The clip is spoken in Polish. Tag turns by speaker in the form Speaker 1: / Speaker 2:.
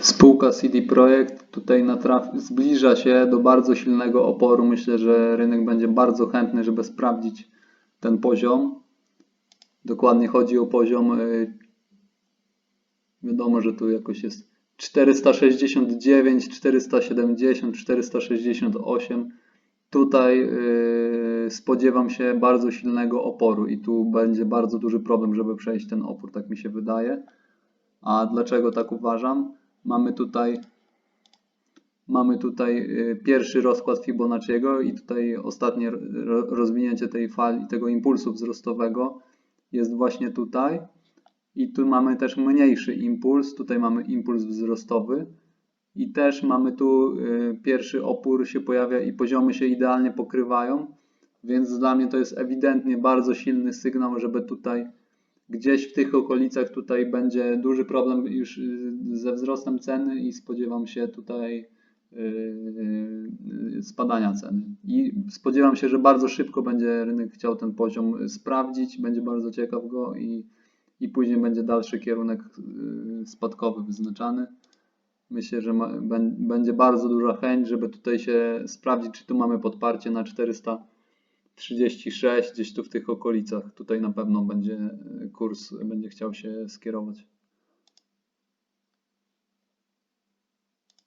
Speaker 1: Spółka CD Projekt tutaj zbliża się do bardzo silnego oporu. Myślę, że rynek będzie bardzo chętny, żeby sprawdzić ten poziom. Dokładnie chodzi o poziom. y, Wiadomo, że tu jakoś jest 469, 470, 468. Tutaj y, spodziewam się bardzo silnego oporu i tu będzie bardzo duży problem, żeby przejść ten opór, tak mi się wydaje. A dlaczego tak uważam? Mamy tutaj mamy tutaj y, pierwszy rozkład Fibonacciego i tutaj ostatnie ro- rozwinięcie tej fali, tego impulsu wzrostowego jest właśnie tutaj. I tu mamy też mniejszy impuls, tutaj mamy impuls wzrostowy i też mamy tu y, pierwszy opór się pojawia i poziomy się idealnie pokrywają, więc dla mnie to jest ewidentnie bardzo silny sygnał, żeby tutaj gdzieś w tych okolicach tutaj będzie duży problem już y, ze wzrostem ceny i spodziewam się tutaj y, spadania ceny. I spodziewam się, że bardzo szybko będzie rynek chciał ten poziom sprawdzić, będzie bardzo ciekaw go i, i później będzie dalszy kierunek y, spadkowy wyznaczany. Myślę, że ma, bę- będzie bardzo duża chęć, żeby tutaj się sprawdzić, czy tu mamy podparcie na 436, gdzieś tu w tych okolicach. Tutaj na pewno będzie y, kurs, będzie chciał się skierować.